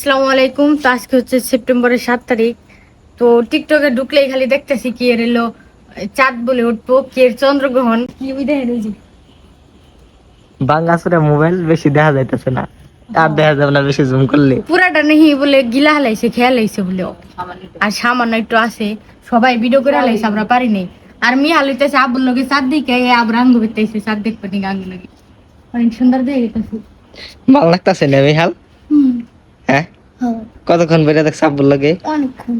আসসালামু আলাইকুম। তো আজকে হচ্ছে সেপ্টেম্বরের সাত তারিখ। তো টিকটকে ঢুকলেই খালি দেখতেছি কি এর এলো চাঁদ বলে উঠবো কি এর চন্দ্রগ্রহণ। কি ওই দেখেন ওই যে। বাঙ্গাসুরা মোবাইল বেশি দেখা যাইতেছে না। আর দেখা যাবে না বেশি জুম করলে। পুরাটা নেই বলে গিলা হালাইছে খেয়াল হালাইছে বলে। আর সামান্য একটু আছে। সবাই ভিডিও করে হালাইছে আমরা পারি নাই। আর মি হালাইতেছে আবুর লগে চাঁদ দিকে আবার আঙ্গ বেতাইছে চাঁদ দেখবে নি আঙ্গ লগে। অনেক সুন্দর দেখে গেছে ভালো লাগতেছে না বিহাল? হ্যাঁ কতক্ষণ বেড়ে দেখ সাব্বুর লাগে? অনেকক্ষণ।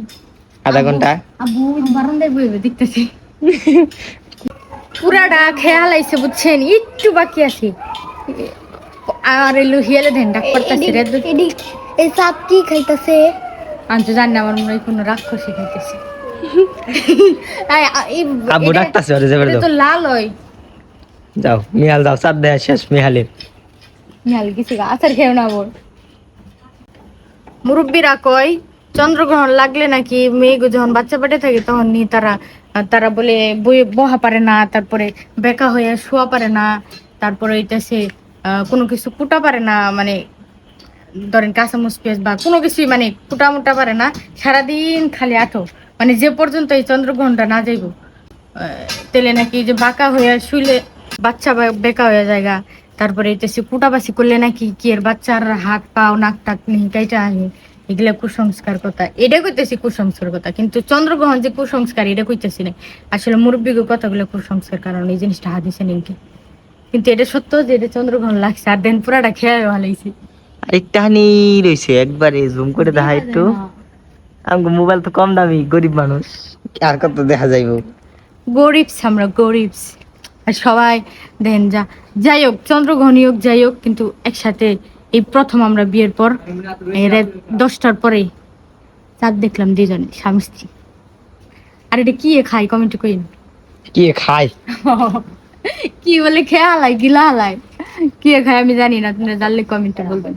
আধা ঘণ্টা? আবু বারান্দায় বইবে দেখতেছি। পুরাটা খেয়াল আইছে বুঝছেন একটু বাকি আছে। আর এলো হিয়ালে ধ্যান ডাক করতেছে রে এই সাপ কি খাইতেছে? আমি তো জানি না আমার মনে হয় কোনো রাক্ষসী খাইতেছে। ডাকতাছে ওরে যাবে তো লাল হয়। যাও মিহাল যাও চাঁদ দেখা শেষ মিহালের নিয়াল কিছু আচার খেয়েও না বল মুরব্বীরা কয়, চন্দ্রগ্রহণ লাগলে নাকি মেয়ে যখন বাচ্চা পেটে থাকে তখন নি তারা তারা বলে, বই বহা পারে না, তারপরে বেকা হয়ে শোয়া পারে না, তারপরে এটা সে কোনো কিছু কুটা পারে না মানে ধরেন কাঁচামুচ পেঁয়াজ বা কোনো কিছুই মানে কুটা মুটা পারে না, সারাদিন খালি আঠো। মানে যে পর্যন্ত এই চন্দ্রগ্রহণটা না যাইব তেলে নাকি যে বাঁকা হয়ে শুইলে বাচ্চা বেকা হয়ে জায়গা তারপরে এটা সে কুটাবাসি করলে নাকি কি এর বাচ্চার হাত পাও নাক টাক নেই কাইটা আহে এগুলা কুসংস্কার কথা। এটা কইতেছি কুসংস্কার কথা কিন্তু চন্দ্রগ্রহণ যে কুসংস্কার এটা কইতেছি না আসলে মুরব্বী কথাগুলো কুসংস্কার কারণ এই জিনিসটা হাদিসে নেই কিন্তু এটা সত্য যে এটা চন্দ্রগ্রহণ লাগছে আর দেন পুরাটা খেয়ে ভালোইছে আরেকটা হানি রয়েছে একবারে জুম করে দেখা একটু। আমাকে মোবাইল তো কম দামি গরিব মানুষ। আর কত দেখা যাইব? গরিবস আমরা গরিবস। আর সবাই দেন যা। যাই হোক চন্দ্রগ্রহণই হোক যাই হোক কিন্তু একসাথে এই প্রথম আমরা বিয়ের পর রাত দশটার পরে চাঁদ দেখলাম দুজনে স্বামী স্ত্রী। আর এটা কি এ খাই কমেন্টে কইন। কি খাই কি বলে? খেয়া হালাই গিলা হালাই কি খাই আমি জানি না তুমি জানলে কমেন্টে বলবেন।